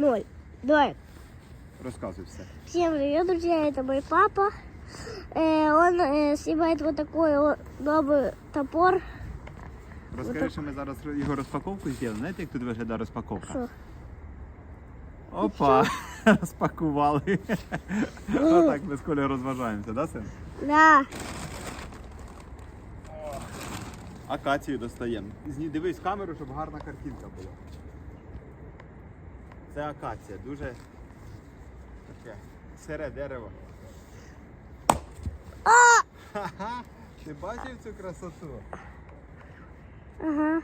Ноль. Давай. Розказуй все. Всем привет, друзья, это мой папа. Э, он э, снимает вот такой вот новый топор. Розкажи, що ми зараз його розпаковку зробили. Знаєте, як тут виглядає розпаковка? Що? Опа! Розпакували. Отак ми з Колею розважаємося, да, син? Да. Акацію достаємо. Зні- Дивись в камеру, щоб гарна картинка була. Це акація, дуже таке сире дерево. Ха-ха! Ти бачив цю красоту? Ага.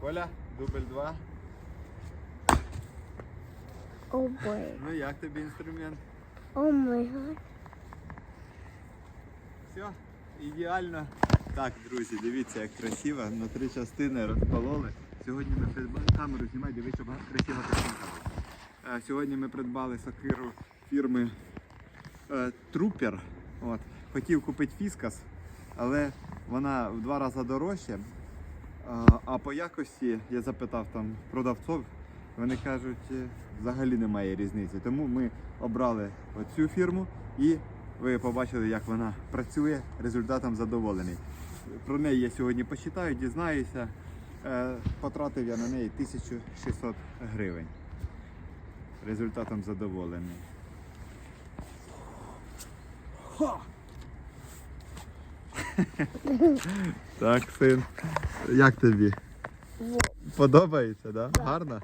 Коля, дубль 2. О бой. Ну як тобі інструмент? О май гад. Все, ідеально. Так, друзі, дивіться, як красиво. На три частини розкололи. Сьогодні ми придбали камеру, знімай, щоб красиво картинка. Е, Сьогодні ми придбали сокиру фірми е, Трупер. От. Хотів купити фіскас, але вона в два рази дорожча. А, а по якості я запитав там продавців, вони кажуть, е, взагалі немає різниці. Тому ми обрали оцю фірму і ви побачили, як вона працює. Результатом задоволений. Про неї я сьогодні почитаю, дізнаюся. Е, Потратив я на неї 1600 гривень. Результатом задоволений. Так, син. Як тобі? Подобається, да? Гарно?